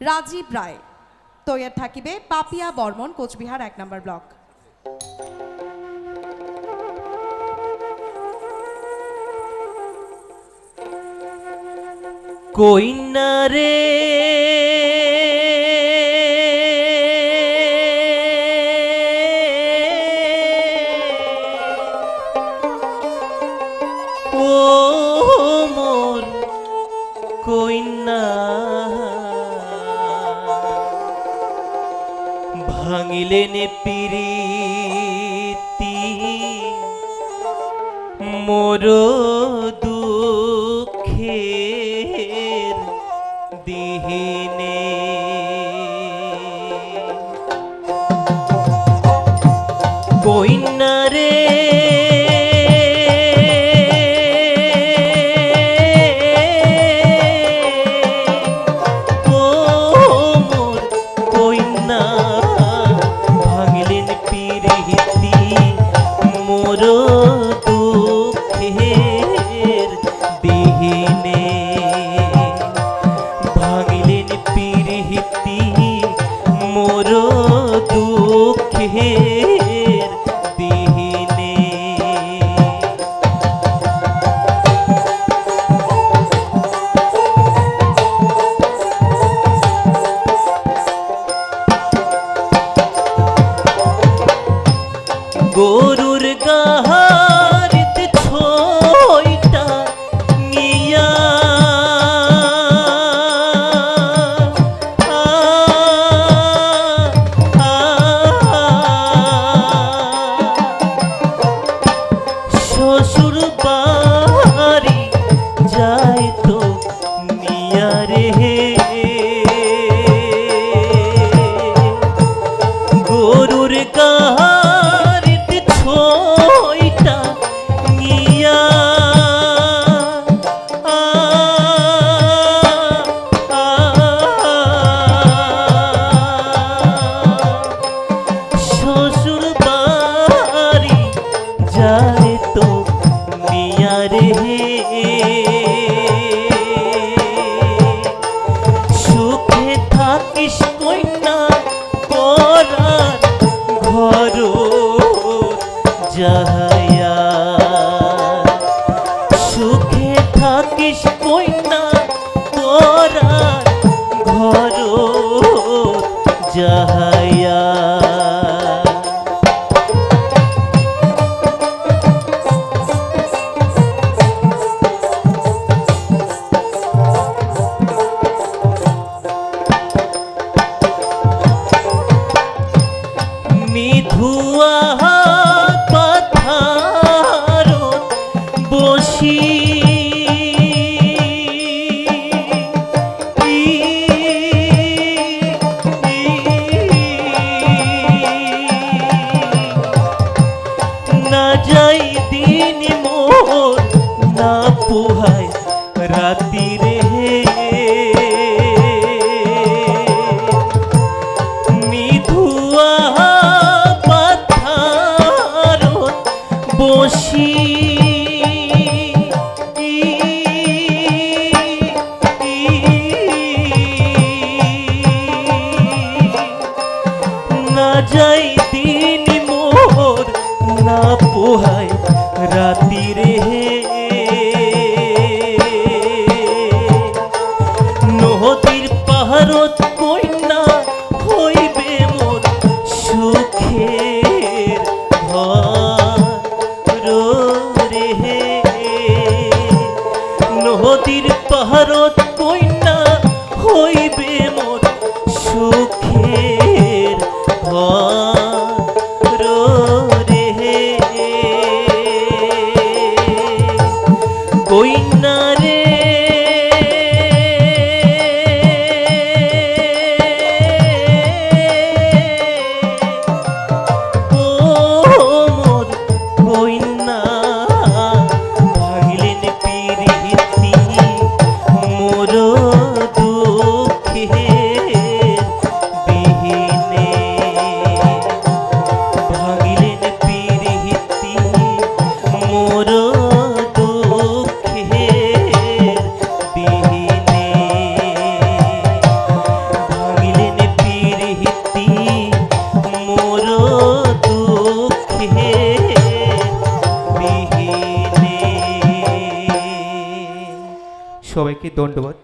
রাজীব রায়। তৈয়ার থাকিবে পাপিয়া বর্মন কোচবিহার এক নম্বর ব্লক। কইনা রে ভাঙিলেন পিরিতি। মোর দুঃখের দিহিনে। কইনা রে দুঃখের দিহিনে ভাঙলেন পিরিতি মোর দুঃখের যাহায়া সুখে থাকিস কন্যা তোরা ঘর যাহায়া। রাতি রে নিধুয়া পাথার বসি যাই দিন মোর না পোহায় রাতি কইনা সবাইকে ধন্যবাদ।